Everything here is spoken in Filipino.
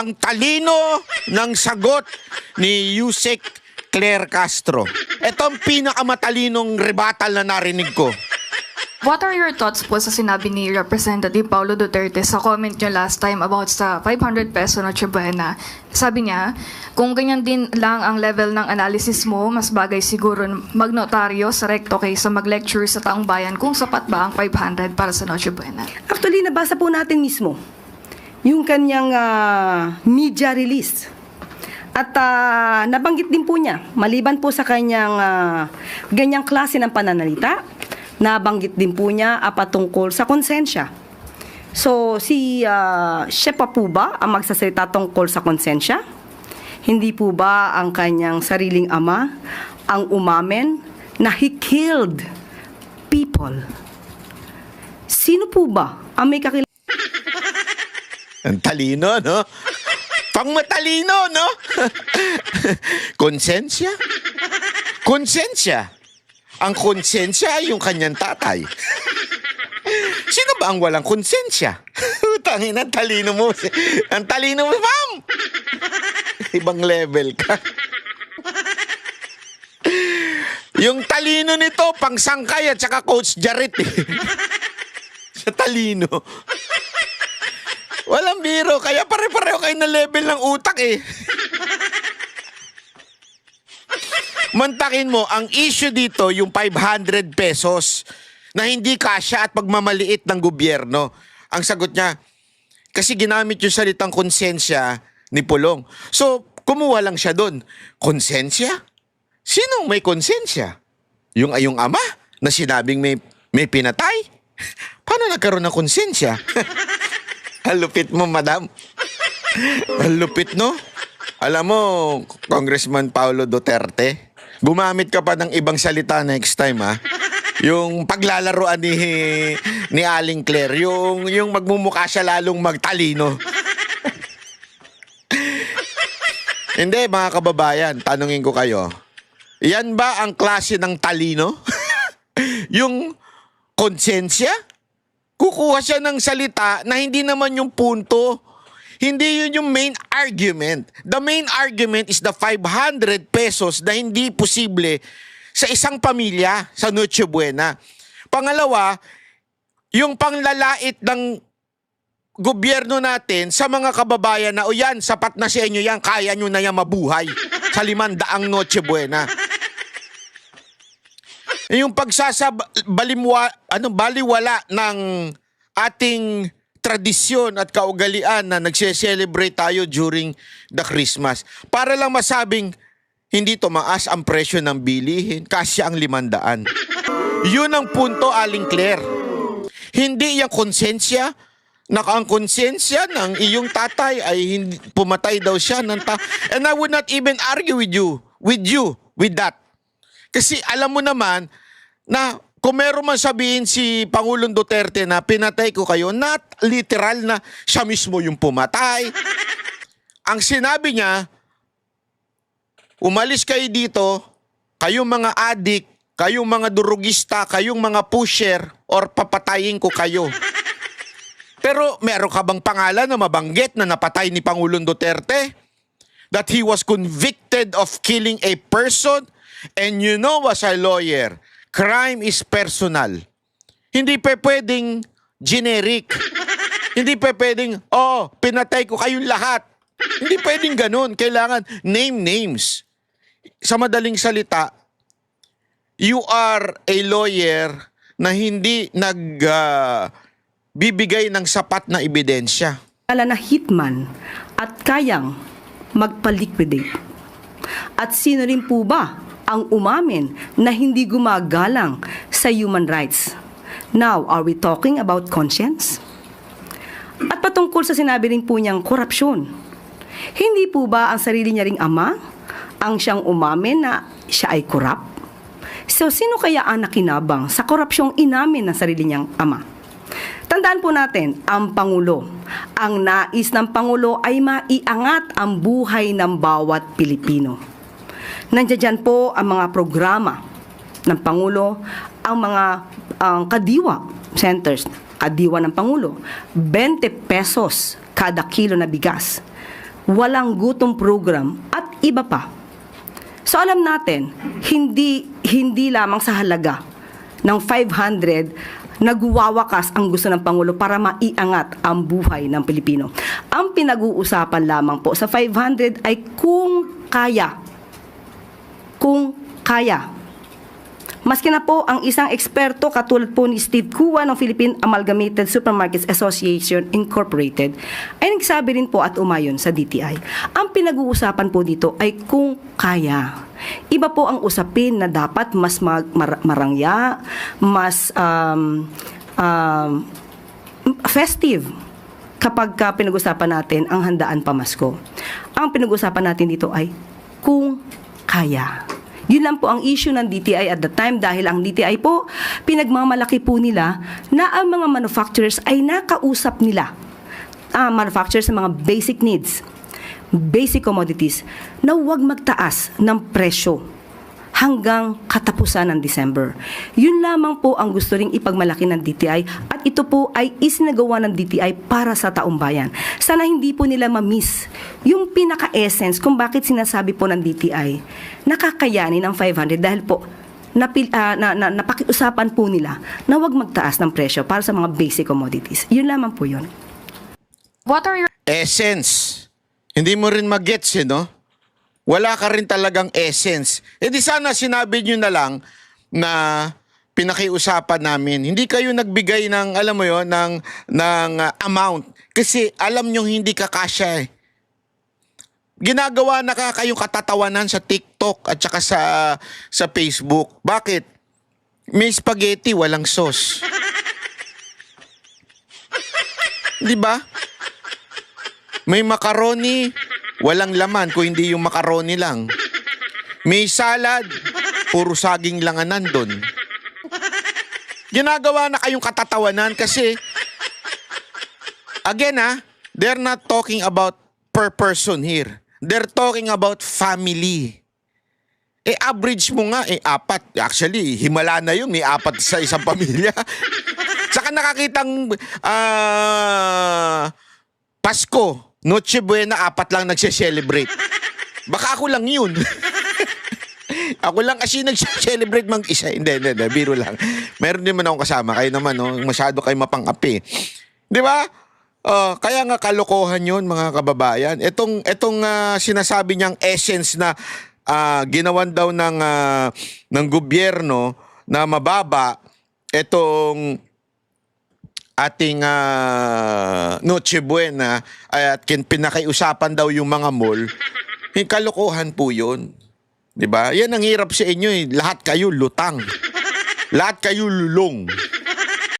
ang talino ng sagot ni Yusek Claire Castro. Ito ang pinakamatalinong rebuttal na narinig ko. What are your thoughts po sa sinabi ni Representative Paulo Duterte sa comment niyo last time about sa 500 peso Noche Buena? Sabi niya, kung ganyan din lang ang level ng analysis mo, mas bagay siguro magnotaryo sa recto kaysa mag-lecture sa taong bayan kung sapat ba ang 500 para sa Noche Buena. Actually, nabasa po natin mismo yung kanyang ah, media release. At ah, nabanggit din po niya, maliban po sa kanyang ah, ganyang klase ng pananalita, nabanggit din po niya ah, patungkol sa konsensya. So, si uh, siya pa po ba ang magsasalita tungkol sa konsensya? Hindi po ba ang kanyang sariling ama ang umamen na he killed people? Sino po ba ang may kakilala? Ang talino, no? Pang matalino, no? Konsensya? Konsensya. Ang konsensya ay yung kanyang tatay. Sino ba ang walang konsensya? Tangin, ang talino mo. Ang talino mo, ma'am! Ibang level ka. Yung talino nito, pang sangkay at saka Coach Jarit eh. Sa talino. Walang biro, kaya pare-pareho kayo na level ng utak eh. Mantakin mo, ang issue dito, yung 500 pesos na hindi kasya at pagmamaliit ng gobyerno. Ang sagot niya, kasi ginamit yung salitang konsensya ni Pulong. So, kumuha lang siya doon. Konsensya? Sinong may konsensya? Yung ayong ama na sinabing may, may pinatay? Paano nagkaroon ng konsensya? Ang lupit mo, madam. Ang lupit, no? Alam mo, Congressman Paulo Duterte, gumamit ka pa ng ibang salita next time, ha? Yung paglalaroan ni ni Aling Claire, yung yung magmumukha siya lalong magtalino. Hindi, mga kababayan, tanungin ko kayo. Yan ba ang klase ng talino? yung konsensya? Kukuha siya ng salita na hindi naman yung punto. Hindi yun yung main argument. The main argument is the 500 pesos na hindi posible sa isang pamilya sa Noche Buena. Pangalawa, yung panglalait ng gobyerno natin sa mga kababayan na, o yan, sapat na sa inyo yan, kaya nyo na yan mabuhay sa limandaang Noche Buena. Yung pagsasabalimwa, ano, baliwala ng ating tradisyon at kaugalian na nagse-celebrate tayo during the Christmas. Para lang masabing hindi tumaas ang presyo ng bilihin, kasya ang limandaan. Yun ang punto, Aling Claire. Hindi yung konsensya, naka ang konsensya ng iyong tatay ay hindi, pumatay daw siya ng ta- And I would not even argue with you, with you, with that. Kasi alam mo naman na kung meron man sabihin si Pangulong Duterte na pinatay ko kayo, not literal na siya mismo yung pumatay. Ang sinabi niya, umalis kayo dito, kayong mga adik, kayong mga durugista, kayong mga pusher, or papatayin ko kayo. Pero meron ka bang pangalan na mabanggit na napatay ni Pangulong Duterte? That he was convicted of killing a person? And you know as a lawyer, crime is personal. Hindi pa pwedeng generic. Hindi pa pwedeng, oh, pinatay ko kayong lahat. Hindi pwedeng ganun. Kailangan name names. Sa madaling salita, you are a lawyer na hindi nag ah, bibigay ng sapat na ebidensya. Ala na hitman at kayang magpa-liquidate? At sino rin po ba ang umamin na hindi gumagalang sa human rights? Now, are we talking about conscience? At patungkol sa sinabi rin po niyang korupsyon, hindi po ba ang sarili niya ring ama ang siyang umamin na siya ay korap? So, sino kaya ang nakinabang sa korupsyong inamin ng sarili niyang ama? Tandaan po natin, ang Pangulo. Ang nais ng Pangulo ay maiangat ang buhay ng bawat Pilipino. Nandiyan po ang mga programa ng Pangulo, ang mga ang kadiwa centers, kadiwa ng Pangulo, 20 pesos kada kilo na bigas. walang gutom program at iba pa. So alam natin, hindi hindi lamang sa halaga ng 500 nagwawakas ang gusto ng Pangulo para maiangat ang buhay ng Pilipino. Ang pinag-uusapan lamang po sa 500 ay kung kaya. Kung kaya. Maski na po ang isang eksperto katulad po ni Steve Kua ng Philippine Amalgamated Supermarkets Association Incorporated ay nagsabi rin po at umayon sa DTI. Ang pinag-uusapan po dito ay kung kaya. Iba po ang usapin na dapat mas mag- mar- marangya, mas um, um, festive kapag ka pinag-usapan natin ang handaan pamasko. Ang pinag-usapan natin dito ay kung kaya. Yun lang po ang issue ng DTI at the time dahil ang DTI po, pinagmamalaki po nila na ang mga manufacturers ay nakausap nila. Ah, manufacturers sa mga basic needs, basic commodities, na huwag magtaas ng presyo hanggang katapusan ng December. Yun lamang po ang gusto ring ipagmalaki ng DTI at ito po ay isinagawa ng DTI para sa taong bayan. Sana hindi po nila ma-miss yung pinaka-essence kung bakit sinasabi po ng DTI nakakayanin ang 500 dahil po napil, ah, na, na, napakiusapan po nila na huwag magtaas ng presyo para sa mga basic commodities. Yun lamang po yun. What are your essence. Hindi mo rin magets eh, no? Wala ka rin talagang essence. E di sana sinabi nyo na lang na pinakiusapan namin. Hindi kayo nagbigay ng, alam mo yon ng, ng uh, amount. Kasi alam nyo hindi kakasya eh. Ginagawa na ka kayong katatawanan sa TikTok at saka sa, sa Facebook. Bakit? May spaghetti, walang sauce. Di ba? May macaroni, walang laman kung hindi yung macaroni lang. May salad, puro saging lang ang nandun. Ginagawa na kayong katatawanan kasi, again ha, they're not talking about per person here. They're talking about family. Eh, average mo nga, eh, apat. Actually, himala na yun, may apat sa isang pamilya. Saka nakakitang ah, Pasko, Noche Buena, apat lang nagse-celebrate. Baka ako lang yun. ako lang kasi nagse-celebrate mang isa. Hindi, hindi, hindi, biro lang. Meron din man akong kasama. Kayo naman, no? masyado kayo mapangapi. Di ba? Oh, kaya nga kalokohan yun, mga kababayan. Itong, itong ah, sinasabi niyang essence na ah, ginawan daw ng, ah, ng gobyerno na mababa, itong ating ah, Noche Buena at kin pinakiusapan daw yung mga mall, yung kalokohan po yun. 'Di ba? Yan ang hirap sa inyo eh. Lahat kayo lutang. Lahat kayo lulong.